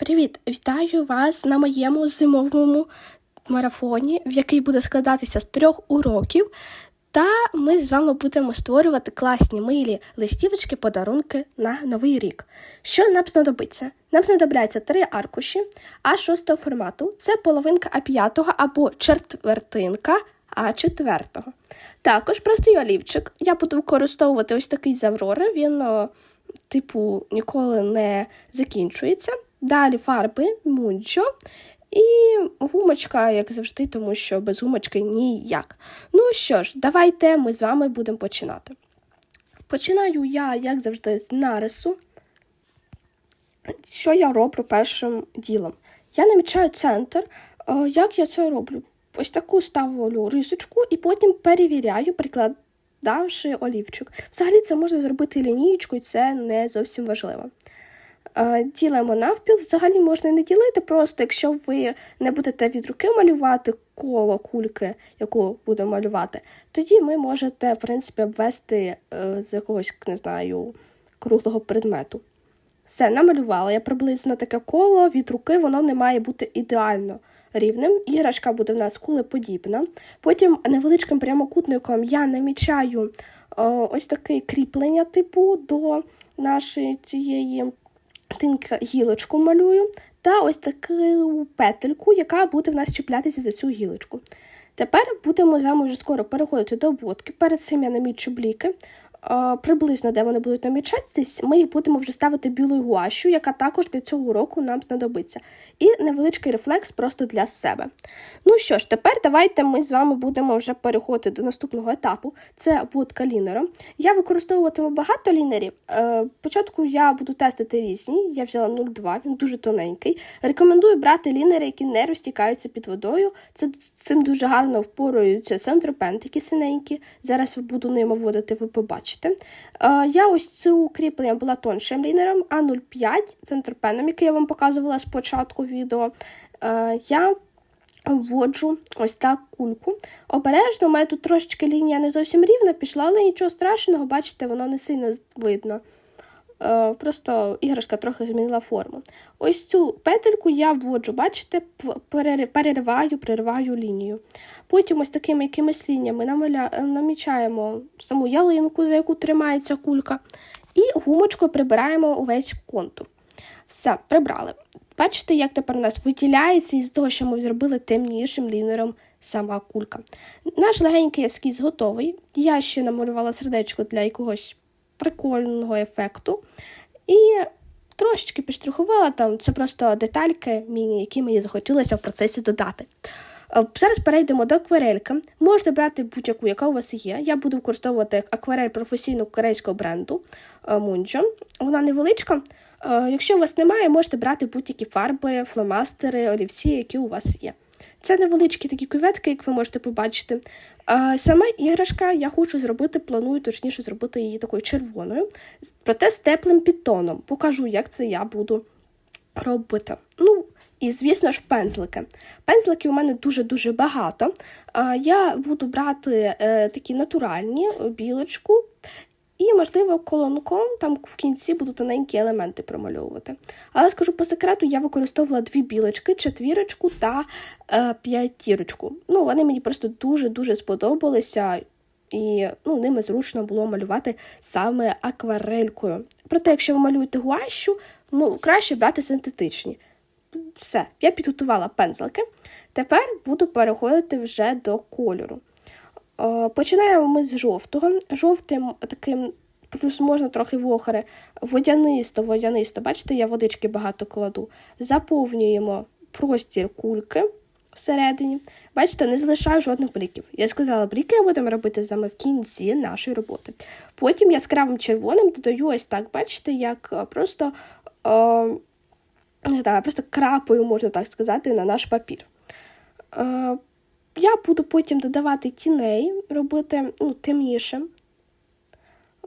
Привіт! Вітаю вас на моєму зимовому марафоні, в який буде складатися з трьох уроків. Та ми з вами будемо створювати класні милі листівочки, подарунки на новий рік. Що нам знадобиться? Нам знадобляться три аркуші А6 формату. Це половинка А5 або четвертинка А4. Також простий олівчик. Я буду використовувати ось такий з Аврори. Він, типу, ніколи не закінчується. Далі фарби мунчо і гумочка, як завжди, тому що без гумочки ніяк. Ну що ж, давайте ми з вами будемо починати. Починаю я, як завжди, з нарису. Що я роблю першим ділом? Я намічаю центр. Е, Як я це роблю? Ось таку ставлю рисочку і потім перевіряю, прикладавши олівчик. Взагалі це можна зробити лінієчкою, це не зовсім важливо. Ділимо навпіл. Взагалі можна не ділити, просто якщо ви не будете від руки малювати коло кульки, яку будемо малювати, тоді ви можете, в принципі, обвести е, з якогось, не знаю, круглого предмету. Все, намалювала я приблизно таке коло від руки, воно не має бути ідеально рівним. Іграшка буде в нас кулеподібна. Потім невеличким прямокутником я намічаю е, ось таке кріплення, типу, до нашої цієї тинка гілочку малюю. Та ось таку петельку, яка буде в нас чіплятися за цю гілочку. Тепер будемо з вами вже скоро переходити до обводки. Перед цим я намічу бліки. Приблизно, де вони будуть намічатись, ми будемо вже ставити білою гуашю, яка також для цього уроку нам знадобиться. І невеличкий рефлекс просто для себе. Ну що ж, тепер давайте ми з вами будемо вже переходити до наступного етапу. Це обводка лінером. Я використовуватиму багато лінерів. Е, Спочатку я буду тестити різні. Я взяла 0,2, він дуже тоненький. Рекомендую брати лінери, які не розтікаються під водою. Це цим дуже гарно впоруються центропен, такі синенькі. Зараз буду ним обводити, ви побачите. Е, Я ось цю кріплення була тоншим лінером, а 0,5 центрпеном, який я вам показувала спочатку відео. Е, Я вводжу ось так кульку. Обережно, у мене тут трошечки лінія не зовсім рівна пішла, але нічого страшного, бачите, воно не сильно видно. Е, Просто іграшка трохи змінила форму. Ось цю петельку я вводжу, бачите, перериваю, перериваю лінію. Потім ось такими якимись лініями намічаємо саму ялинку, за яку тримається кулька, і гумочкою прибираємо увесь контур. Все, прибрали. Бачите, як тепер у нас виділяється із того, що ми зробили темнішим лінером сама кулька. Наш легенький ескіз готовий. Я ще намалювала сердечко для якогось прикольного ефекту. І трошечки підштрихувала там. Це просто детальки, міні, які мені захотілося в процесі додати. Е, Зараз перейдемо до акварельки. Можете брати будь-яку, яка у вас є. Я буду використовувати акварель професійного корейського бренду е, Вона невеличка. Е, Якщо у вас немає, можете брати будь-які фарби, фломастери, олівці, які у вас є. Це невеличкі такі кюветки, як ви можете побачити. А сама іграшка я хочу зробити, планую точніше зробити її такою червоною, проте з теплим підтоном. Покажу, як це я буду робити. Ну, і, звісно ж, пензлики. Пензликів у мене дуже-дуже багато. Я буду брати е, такі натуральні, білочку, і, можливо, колонком там в кінці буду тоненькі елементи промальовувати. Але скажу по секрету, я використовувала дві білочки, четвірочку та е, п'ятірочку. Ну, вони мені просто дуже-дуже сподобалися. І ну, ними зручно було малювати саме акварелькою. Проте, якщо ви малюєте гуащу, ну, краще брати синтетичні. Все, я підготувала пензлики. Тепер буду переходити вже до кольору. Е, Починаємо ми з жовтого. Жовтим таким, плюс можна трохи вохори, водянисто, водянисто. Бачите, я водички багато кладу. Заповнюємо простір кульки всередині. Бачите, не залишаю жодних бліків. Я сказала, бліки будемо робити саме в кінці нашої роботи. Потім яскравим червоним додаю ось так, бачите, як е, просто, е, не знаю, просто крапою, можна так сказати, на наш папір. Я буду потім додавати тіней, робити ну, темнішим.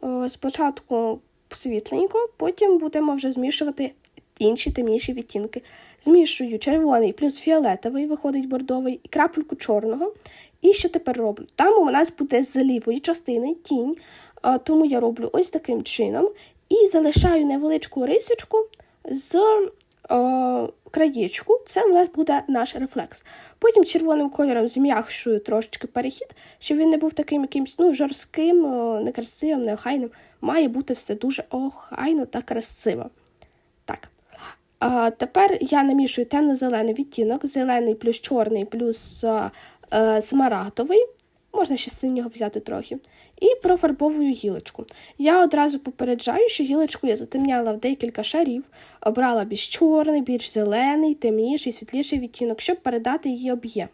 Е, Спочатку світленько, потім будемо вже змішувати інші темніші відтінки. Змішую червоний плюс фіолетовий, виходить бордовий, і крапельку чорного. І що тепер роблю? Там у нас буде з лівої частини тінь, тому я роблю ось таким чином і залишаю невеличку рисочку з краєчку, це у нас буде наш рефлекс. Потім червоним кольором зм'якшую трошечки перехід, щоб він не був таким якимось ну, жорстким, е, некрасивим, неохайним. Має бути все дуже охайно та красиво. Так. А тепер я намішую темно-зелений відтінок, зелений плюс чорний плюс е, е, смарагдовий. Можна ще синього взяти трохи. І профарбовую гілочку. Я одразу попереджаю, що гілочку я затемняла в декілька шарів, обрала більш чорний, більш зелений, темніший, світліший відтінок, щоб передати її об'єм.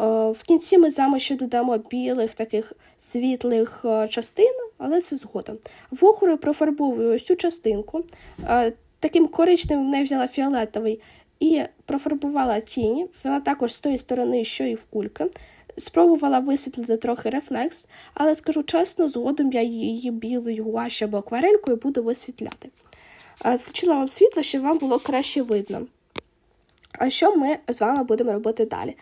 Е, В кінці ми з ще додамо білих таких світлих е, частин, але це згодом. Вохрою профарбовую ось цю частинку. Е, Таким коричневим не взяла фіолетовий і профарбувала тіні. Вона також з тої сторони, що і в кульки. Спробувала висвітлити трохи рефлекс, але скажу чесно, згодом я її білою гуашю або акварелькою буду висвітляти. Е, Включила вам світло, щоб вам було краще видно. А що ми з вами будемо робити далі?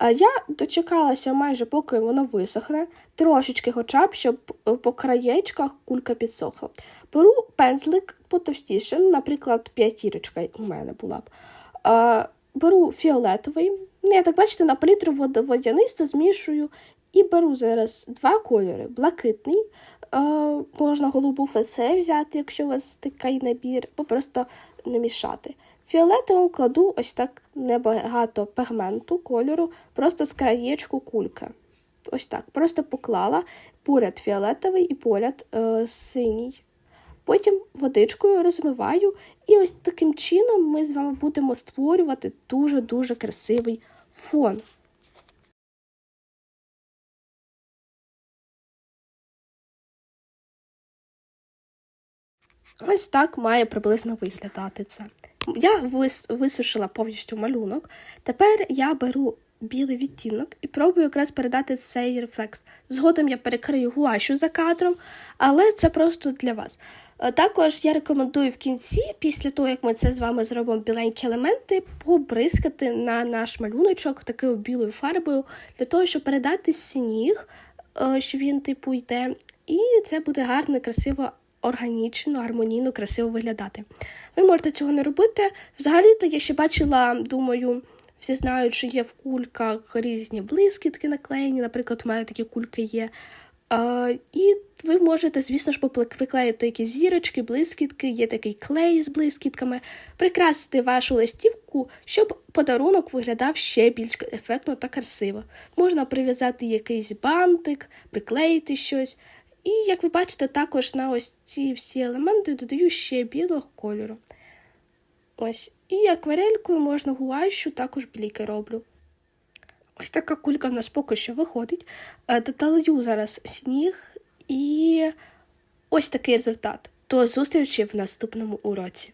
Е, Я дочекалася майже, поки воно висохне, трошечки, хоча б, щоб е, по краєчках кулька підсохла. Беру пензлик потовстіше, наприклад, п'ятірочка у мене була б. Беру фіолетовий. Ну, Я так бачите, на палітру вод- водянисто змішую і беру зараз два кольори: блакитний. Е, можна голубу феце взяти, якщо у вас такий набір, або просто не мішати. Фіолетовим кладу ось так небагато пігменту кольору, просто з краєчку кульки. Ось так. Просто поклала поряд фіолетовий і поряд е, синій. Потім водичкою розмиваю, і ось таким чином ми з вами будемо створювати дуже-дуже красивий фон. Ось так має приблизно виглядати це. Я вис- висушила повністю малюнок. Тепер я беру білий відтінок і пробую якраз передати цей рефлекс. Згодом я перекрию гуашу за кадром, але це просто для вас. Е, Також я рекомендую в кінці, після того, як ми це з вами зробимо біленькі елементи, побризкати на наш малюночок такою білою фарбою, для того, щоб передати сніг, е, що він типу йде, і це буде гарно, красиво органічно, гармонійно, красиво виглядати. Ви можете цього не робити. Взагалі-то я ще бачила, думаю, всі знають, що є в кульках різні блискітки наклеєні. Наприклад, у мене такі кульки є. Е, і ви можете, звісно ж, приклеїти якісь зірочки, блискітки, є такий клей з блискітками, прикрасити вашу листівку, щоб подарунок виглядав ще більш ефектно та красиво. Можна прив'язати якийсь бантик, приклеїти щось. І, як ви бачите, також на ось ці всі елементи додаю ще білого кольору. Ось. І акварелькою можна гуашу, також бліки роблю. Ось така кулька в нас поки що виходить. Деталю зараз сніг і ось такий результат. До зустрічі в наступному уроці.